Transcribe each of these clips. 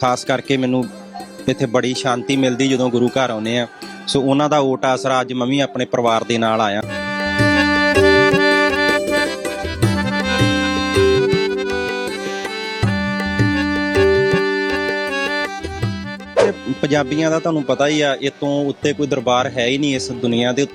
ਖਾਸ ਕਰਕੇ ਮੈਨੂੰ ਇੱਥੇ ਬੜੀ ਸ਼ਾਂਤੀ ਮਿਲਦੀ ਜਦੋਂ ਗੁਰੂ ਘਰ ਆਉਨੇ ਆ। ਸੋ ਉਹਨਾਂ ਦਾ ਓਟ ਆਸਰਾ ਅੱਜ ਮੈਂ ਵੀ ਆਪਣੇ ਪਰਿਵਾਰ ਦੇ ਨਾਲ ਆਇਆ। ਪੰਜਾਬੀਆਂ ਦਾ ਤੁਹਾਨੂੰ ਪਤਾ ਹੀ ਆ ਇਹ ਤੋਂ ਉੱਤੇ ਕੋਈ ਦਰਬਾਰ ਹੈ ਹੀ ਨਹੀਂ ਇਸ ਦੁਨੀਆ ਦੇ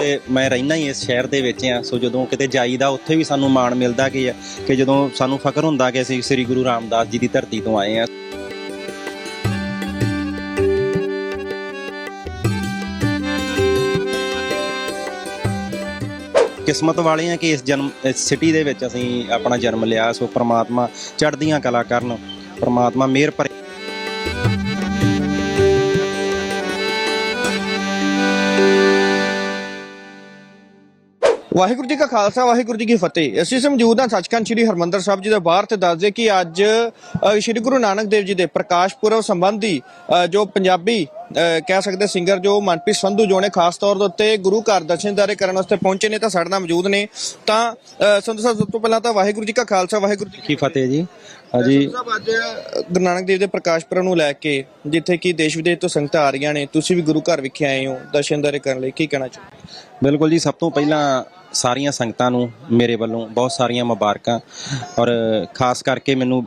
ਤੇ ਮੈਂ ਰਹਿਣਾ ਹੀ ਇਸ ਸ਼ਹਿਰ ਦੇ ਵਿੱਚ ਆ। ਸੋ ਜਦੋਂ ਕਿਤੇ ਜਾਈਦਾ ਉੱਥੇ ਵੀ ਸਾਨੂੰ ਮਾਣ ਮਿਲਦਾ ਕਿ ਕਿ ਜਦੋਂ ਸਾਨੂੰ ਫਖਰ ਹੁੰਦਾ ਕਿ ਅਸੀਂ ਸ੍ਰੀ ਗੁਰੂ ਰਾਮਦਾਸ ਜੀ ਦੀ ਧਰਤੀ ਤੋਂ ਆਏ ਆ। ਕਿਸਮਤ ਵਾਲੇ ਆ ਕਿ ਇਸ ਜਨਮ, ਇਸ ਸਿਟੀ ਦੇ ਵਿੱਚ ਅਸੀਂ ਆਪਣਾ ਜਨਮ ਲਿਆ, ਸੋ ਪ੍ਰਮਾਤਮਾ ਚੜ੍ਹਦੀਆਂ ਕਲਾ ਕਰਨ, ਪ੍ਰਮਾਤਮਾ ਮਿਹਰ ਭਰੇ। ਵਾਹਿਗੁਰੂ ਜੀ ਕਾ ਖਾਲਸਾ, ਵਾਹਿਗੁਰੂ ਜੀ ਕੀ ਫਤਿਹ। ਅਸੀਂ ਸਮਝੂਦ ਹਾਂ ਸੱਚਖੰਡ ਸ੍ਰੀ ਹਰਮੰਦਰ ਸਾਹਿਬ ਜੀ ਦੇ ਬਾਹਰ ਤੇ ਦੱਸਦੇ ਕਿ ਅੱਜ ਸ੍ਰੀ ਗੁਰੂ ਨਾਨਕ ਦੇਵ ਜੀ ਦੇ ਪ੍ਰਕਾਸ਼ ਪੁਰਬ ਸੰਬੰਧੀ ਜੋ ਪੰਜਾਬੀ ਕਹਿ ਸਕਦੇ ਸਿੰਗਰ ਜੋ ਮਨਪ੍ਰੀਤ ਸੰਧੂ ਜੋ ਨੇ ਖਾਸ ਤੌਰ ਦੇ ਉੱਤੇ ਗੁਰੂ ਘਰ ਦਰਸ਼ਨਦਾਰੇ ਕਰਨ ਵਾਸਤੇ ਪਹੁੰਚੇ ਨੇ ਤਾਂ ਸਾਡੇ ਨਾਲ ਮੌਜੂਦ ਨੇ। ਤਾਂ ਸੰਧੂ ਸਾਹਿਬ ਸਭ ਤੋਂ ਪਹਿਲਾਂ ਤਾਂ ਵਾਹਿਗੁਰੂ ਜੀ ਕਾ ਖਾਲਸਾ ਵਾਹਿਗੁਰੂ ਜੀ ਕੀ ਫਤਿਹ ਜੀ। ਹਾਂਜੀ। ਸਾਹਿਬ ਅੱਜ ਗੁਰੂ ਨਾਨਕ ਦੇਵ ਦੇ ਪ੍ਰਕਾਸ਼ ਪੁਰਬ ਨੂੰ ਲੈ ਕੇ ਜਿੱਥੇ ਕਿ ਦੇਸ਼ ਵਿਦੇਸ਼ ਤੋਂ ਸੰਗਤਾਂ ਆ ਰਹੀਆਂ ਨੇ ਤੁਸੀਂ ਵੀ ਗੁਰੂ ਘਰ ਵਿਖੇ ਆਏ ਹੋ ਦਰਸ਼ਨਦਾਰੇ ਕਰਨ ਲਈ ਕੀ ਕਹਿਣਾ ਚਾਹੋਗੇ? ਬਿਲਕੁਲ ਜੀ ਸਭ ਤੋਂ ਪਹਿਲਾਂ ਸਾਰੀਆਂ ਸੰਗਤਾਂ ਨੂੰ ਮੇਰੇ ਵੱਲੋਂ ਬਹੁਤ ਸਾਰੀਆਂ ਮੁਬਾਰਕਾਂ ਔਰ ਖਾਸ ਕਰਕੇ ਮੈਨੂੰ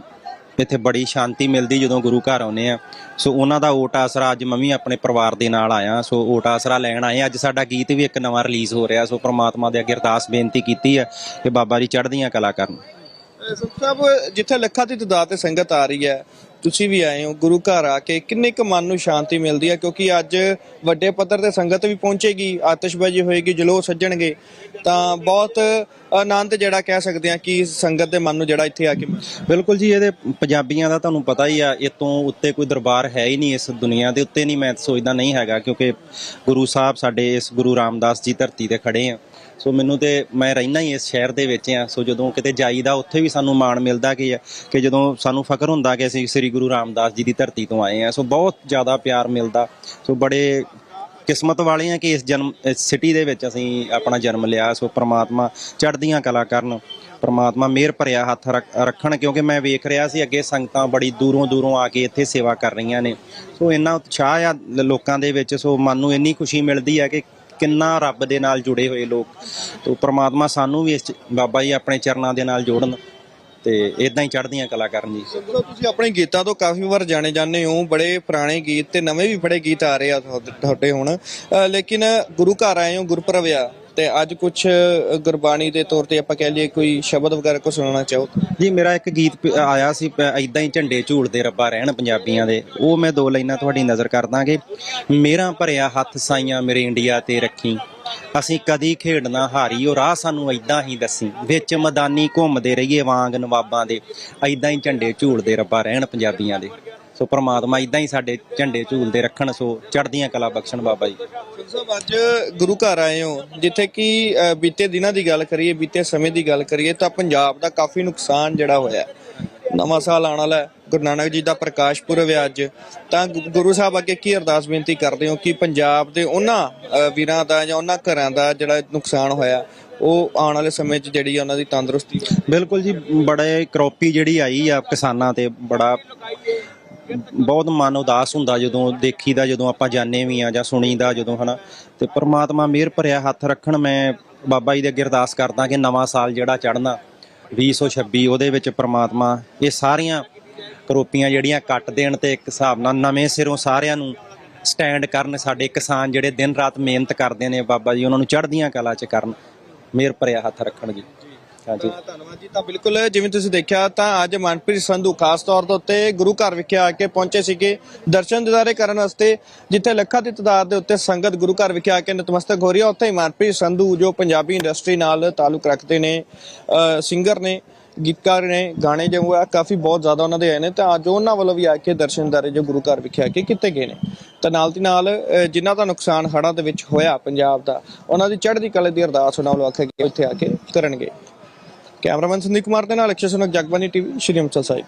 ਇੱਥੇ ਬੜੀ ਸ਼ਾਂਤੀ ਮਿਲਦੀ ਜਦੋਂ ਗੁਰੂ ਘਰ ਆਉਨੇ ਆ। ਸੋ ਉਹਨਾਂ ਦਾ ਓਟ ਆਸਰਾ ਅੱਜ ਮੈਂ ਵੀ ਆਪਣੇ ਪਰਿਵਾਰ ਦੇ ਨਾਲ ਆਇਆ। ਸੋ ਓਟ ਆਸਰਾ ਲੈਣ ਆਏ। ਅੱਜ ਸਾਡਾ ਗੀਤ ਵੀ ਇੱਕ ਨਵਾਂ ਰਿਲੀਜ਼ ਹੋ ਰਿਹਾ। ਸੋ ਪ੍ਰਮਾਤਮਾ ਦੇ ਅੱਗੇ ਅਰਦਾਸ ਬੇਨਤੀ ਕੀਤੀ ਹੈ ਕਿ ਬਾਬਾ ਜੀ ਚੜ੍ਹਦੀਆਂ ਕਲਾ ਕਰਨ। ਸੰਤ ਜਿੱਥੇ ਲੱਖਾਂ ਦੀ ਤਦਾਦ ਤੇ ਸੰਗਤ ਆ ਰਹੀ ਹੈ ਤੁਸੀਂ ਵੀ ਆਏ ਹੋ, ਗੁਰੂ ਘਰ ਆ ਕੇ ਕਿੰਨੇ ਕੁ ਮਨ ਨੂੰ ਸ਼ਾਂਤੀ ਮਿਲਦੀ ਹੈ ਕਿਉਂਕਿ ਅੱਜ ਵੱਡੇ ਪੱਧਰ ਤੇ ਸੰਗਤ ਵੀ ਪਹੁੰਚੇਗੀ, ਆਤਿਸ਼ਬਾਜ਼ੀ ਹੋਏਗੀ ਜਲੂਸ ਸੱਜਣਗੇ, ਤਾਂ ਬਹੁਤ ਆਨੰਦ ਜਿਹੜਾ ਕਹਿ ਸਕਦੇ ਆ ਕਿ ਸੰਗਤ ਦੇ ਮਨ ਨੂੰ ਜਿਹੜਾ ਇੱਥੇ ਆ ਕੇ ਬਿਲਕੁਲ ਜੀ, ਇਹਦੇ ਪੰਜਾਬੀਆਂ ਦਾ ਤੁਹਾਨੂੰ ਪਤਾ ਹੀ ਆ ਇਹ ਤੋਂ ਉੱਤੇ ਕੋਈ ਦਰਬਾਰ ਹੈ ਹੀ ਨਹੀਂ ਇਸ ਦੁਨੀਆ ਦੇ ਉੱਤੇ, ਨਹੀਂ ਮੈਂ ਸੋਚਦਾ ਨਹੀਂ ਹੈਗਾ, ਕਿਉਂਕਿ ਗੁਰੂ ਸਾਹਿਬ ਸਾਡੇ ਇਸ ਗੁਰੂ ਰਾਮਦਾਸ ਜੀ ਧਰਤੀ ਤੇ ਖੜੇ ਆ। ਸੋ ਮੈਨੂੰ ਤੇ ਮੈਂ ਰਹਿਣਾ ਹੀ ਇਸ ਸ਼ਹਿਰ ਦੇ ਵਿੱਚ ਆ ਸੋ ਜਦੋਂ ਕਿਤੇ ਜਾਈਦਾ, ਉੱਥੇ ਵੀ ਸਾਨੂੰ ਮਾਣ ਮਿਲਦਾ ਕਿ ਕਿ ਜਦੋਂ ਸਾਨੂੰ ਫਖਰ ਹੁੰਦਾ ਕਿ ਅਸੀਂ ਸ੍ਰੀ ਗੁਰੂ ਰਾਮਦਾਸ ਜੀ ਦੀ ਧਰਤੀ ਤੋਂ ਆਏ ਆ ਸੋ ਬਹੁਤ ਜ਼ਿਆਦਾ ਪਿਆਰ ਮਿਲਦਾ। ਸੋ ਬੜੇ ਕਿਸਮਤ ਵਾਲੇ ਆ ਕਿ ਇਸ ਜਨਮ, ਇਸ ਸਿਟੀ ਦੇ ਵਿੱਚ ਅਸੀਂ ਆਪਣਾ ਜਨਮ ਲਿਆ। ਸੋ ਪ੍ਰਮਾਤਮਾ ਚੜ੍ਹਦੀਆਂ ਕਲਾ ਕਰਨ, ਪ੍ਰਮਾਤਮਾ ਮਿਹਰ ਭਰਿਆ ਹੱਥ ਰੱਖ- ਰੱਖਣ, ਕਿਉਂਕਿ ਮੈਂ ਵੇਖ ਰਿਹਾ ਸੀ ਅੱਗੇ ਸੰਗਤਾਂ ਬੜੀ ਦੂਰੋਂ ਦੂਰੋਂ ਆ ਕੇ ਇੱਥੇ ਸੇਵਾ ਕਰ ਰਹੀਆਂ ਨੇ। ਸੋ ਇੰਨਾ ਉਤਸ਼ਾਹ ਆ ਲੋਕਾਂ ਦੇ ਵਿੱਚ। ਸੋ ਮਨ ਨੂੰ ਇੰਨੀ ਖੁਸ਼ੀ ਮਿਲਦੀ ਹੈ ਕਿ ਕਿੰਨਾ ਰੱਬ ਦੇ ਨਾਲ ਜੁੜੇ ਹੋਏ ਲੋਕ। ਤੋ ਪ੍ਰਮਾਤਮਾ ਸਾਨੂੰ ਵੀ ਇਸ 'ਚ ਬਾਬਾ ਜੀ ਆਪਣੇ ਚਰਨਾਂ ਦੇ ਨਾਲ ਜੋੜਨ ਤੇ ਇਦਾਂ ਹੀ ਚੜ੍ਹਦੀਆਂ ਕਲਾ ਕਰਨ ਜੀ। ਸੰਤ ਤੁਸੀਂ ਆਪਣੇ ਗੀਤਾਂ ਤੋਂ ਕਾਫੀ ਵਾਰ ਜਾਣੇ ਜਾਂਦੇ ਹੋ ਬੜੇ ਪੁਰਾਣੇ ਗੀਤ ਤੇ ਨਵੇਂ ਵੀ ਬੜੇ ਗੀਤ ਆ ਰਹੇ ਆ ਤੁਹਾਡੇ ਤੁਹਾਡੇ ਹੁਣ। ਅ, ਲੇਕਿਨ ਗੁਰੂ ਘਰ ਆਏ ਹੋ ਗੁਰਪੁਰਬ ਆ। ਤੇ ਅੱਜ ਕੁਝ ਗੁਰਬਾਣੀ ਦੇ ਤੌਰ ਤੇ ਆਪਾਂ ਕਹਿ ਲਈਏ ਕੋਈ ਸ਼ਬਦ ਵਗੈਰਾ ਕੋ ਸੁਣਾਉਣਾ ਚਾਹੋ? ਜੀ, ਮੇਰਾ ਇੱਕ ਗੀਤ ਪ- ਆਇਆ ਸੀ ਐਦਾਂ ਹੀ ਝੰਡੇ ਝੂਲਦੇ ਰੱਬਾ ਰਹਿਣ ਪੰਜਾਬੀਆਂ ਦੇ। ਉਹ ਮੈਂ ਦੋ ਲਾਈਨਾਂ ਤੁਹਾਡੀ ਨਜ਼ਰ ਕਰ ਦਾਂਗੇ। ਮੇਰਾ ਭਰਿਆ ਹੱਥ ਸਾਈਆਂ ਮੇਰੇ ਇੰਡੀਆ ਤੇ ਰੱਖੀ। ਅਸੀਂ ਕਦੀ ਖੇਡਣਾ ਹਾਰੀ, ਉਹ ਰਾਹ ਸਾਨੂੰ ਐਦਾਂ ਹੀ ਦੱਸੀ। ਵਿੱਚ ਮੈਦਾਨੀ ਘੁੰਮਦੇ ਰਹੀਏ ਵਾਂਗ ਨਵਾਬਾਂ ਦੇ। ਐਦਾਂ ਹੀ ਝੰਡੇ ਝੂਲਦੇ ਰੱਬਾ ਰਹਿਣ ਪੰਜਾਬੀਆਂ ਦੇ। ਸੋ ਪ੍ਰਮਾਤਮਾ ਐਦਾਂ ਹੀ ਸਾਡੇ ਝੰਡੇ ਝੂਲਦੇ ਰੱਖਣ ਸੋ ਚੜ੍ਹਦੀਆਂ ਕਲਾ ਬਖਸ਼ਣ ਬਾਬਾ ਜੀ। ਸਾਹਿਬ ਅੱਜ ਗੁਰੂ ਘਰ ਆਏ ਹੋ ਜਿੱਥੇ ਕਿ ਅ, ਬੀਤੇ ਦਿਨਾਂ ਦੀ ਗੱਲ ਕਰੀਏ ਬੀਤੇ ਸਮੇਂ ਦੀ ਗੱਲ ਕਰੀਏ ਤਾਂ ਪੰਜਾਬ ਦਾ ਕਾਫੀ ਨੁਕਸਾਨ ਜਿਹੜਾ ਹੋਇਆ ਨਵਾਂ ਸਾਲ ਆਉਣ ਵਾਲਾ ਹੈ ਗੁਰੂ ਨਾਨਕ ਜੀ ਦਾ ਪ੍ਰਕਾਸ਼ ਪੁਰਬ ਹੈ ਅੱਜ। ਤਾਂ ਗੁ- ਗੁਰੂ ਸਾਹਿਬ ਅੱਗੇ ਕੀ ਅਰਦਾਸ ਬੇਨਤੀ ਕਰਦੇ ਹੋ ਕਿ ਪੰਜਾਬ ਦੇ ਉਹਨਾਂ ਅ, ਵੀਰਾਂ ਦਾ ਜਾਂ ਉਹਨਾਂ ਘਰਾਂ ਦਾ ਜਿਹੜਾ ਨੁਕਸਾਨ ਹੋਇਆ ਉਹ ਆਉਣ ਵਾਲੇ ਸਮੇਂ 'ਚ ਜਿਹੜੀ ਆ ਉਹਨਾਂ ਦੀ ਤੰਦਰੁਸਤੀ? ਬਿਲਕੁਲ ਜੀ ਬੜੇ ਕਰੋਪੀ ਜਿਹੜੀ ਆਈ ਆ ਕਿਸਾਨਾਂ ਤੇ ਬੜਾ ਬਹੁਤ ਮਨ ਉਦਾਸ ਹੁੰਦਾ ਜਦੋਂ ਦੇਖੀਦਾ, ਜਦੋਂ ਆਪਾਂ ਜਾਣੇ ਵੀ ਆ ਜਾਂ ਸੁਣੀਦਾ ਜਦੋਂ, ਹਨਾ। ਤੇ ਪ੍ਰਮਾਤਮਾ ਮਿਹਰ ਭਰਿਆ ਹੱਥ ਰੱਖਣ, ਮੈਂ ਬਾਬਾ ਜੀ ਦੇ ਅੱਗੇ ਅਰਦਾਸ ਕਰਦਾ ਕਿ ਨਵਾਂ ਸਾਲ ਜਿਹੜਾ ਚੜ੍ਹਨਾ 2026 ਉਹਦੇ ਵਿੱਚ ਪ੍ਰਮਾਤਮਾ ਇਹ ਸਾਰੀਆਂ ਕਰੋਪੀਆਂ ਜਿਹੜੀਆਂ ਕੱਟ ਦੇਣ ਤੇ ਇੱਕ ਹਿਸਾਬ ਨਾਲ ਨਵੇਂ ਸਿਰੋਂ ਸਾਰਿਆਂ ਨੂੰ ਸਟੈਂਡ ਕਰਨ ਸਾਡੇ ਕਿਸਾਨ ਜਿਹੜੇ ਦਿਨ ਰਾਤ ਮਿਹਨਤ ਕਰਦੇ ਨੇ, ਬਾਬਾ ਜੀ ਉਹਨਾਂ ਨੂੰ ਚੜ੍ਹਦੀਆਂ ਕਲਾ 'ਚ ਕਰਨ। ਮਿਹਰ ਭਰਿਆ ਹੱਥ ਰੱਖਣ ਜੀ। ਹਾਂਜੀ। ਧੰਨਵਾਦ ਜੀ। ਤਾਂ ਬਿਲਕੁਲ ਜਿਵੇਂ ਤੁਸੀਂ ਦੇਖਿਆ ਤਾਂ ਅੱਜ ਮਨਪ੍ਰੀਤ ਸੰਧੂ ਖਾਸ ਤੌਰ ਤੇ ਉੱਤੇ ਗੁਰੂ ਘਰ ਵਿਖੇ ਆ ਕੇ ਪਹੁੰਚੇ ਸੀਗੇ ਦਰਸ਼ਨ ਦਿਦਾਰੇ ਕਰਨ ਵਾਸਤੇ ਜਿੱਥੇ ਲੱਖਾਂ ਦੀ ਤਦਾਦ ਦੇ ਉੱਤੇ ਸੰਗਤ ਗੁਰੂ ਘਰ ਵਿਖੇ ਆ ਕੇ ਨਤਮਸਤਕ ਹੋ ਰਹੀ ਹੈ ਉੱਥੇ ਹੀ ਮਨਪ੍ਰੀਤ ਸੰਧੂ ਜੋ ਪੰਜਾਬੀ ਇੰਡਸਟਰੀ ਨਾਲ ਤਾਲੁਕ ਰੱਖਦੇ ਨੇ ਸਿੰਗਰ ਨੇ ਗੀਤਕਾਰ ਨੇ ਗਾਣੇ ਜੋ ਆ ਕਾਫੀ ਬਹੁਤ ਜ਼ਿਆਦਾ ਉਹਨਾਂ ਦੇ ਆਏ ਨੇ। ਤਾਂ ਅੱਜ ਉਹਨਾਂ ਵੱਲੋਂ ਵੀ ਆ ਕੇ ਦਰਸ਼ਨ ਦਰਸ਼ਨਦਾਰੇ ਜੋ ਗੁਰੂ ਘਰ ਵਿਖੇ ਆ ਕੇ ਕੀਤੇ ਗਏ ਨੇ। ਤਾਂ ਨਾਲ ਦੀ ਨਾਲ ਅ, ਜਿਨ੍ਹਾਂ ਦਾ ਨੁਕਸਾਨ ਹੜ੍ਹਾਂ ਦੇ ਵਿੱਚ ਹੋਇਆ ਪੰਜਾਬ ਦਾ ਉਹਨਾਂ ਦੀ ਚੜ੍ਹਦੀ ਕਲੇ ਦੀ ਅਰਦਾਸ ਉਹਨਾਂ ਵੱਲੋਂ ਆਖਿਆ ਗਿਆ ਇੱਥੇ ਆ ਕੇ ਕਰਨਗੇ। కెమెరామెన్ సందీప్ కుమార్తో అలెక్సేషన్ జగ్బని టీవీ శ్రీయంచల్ సాయి.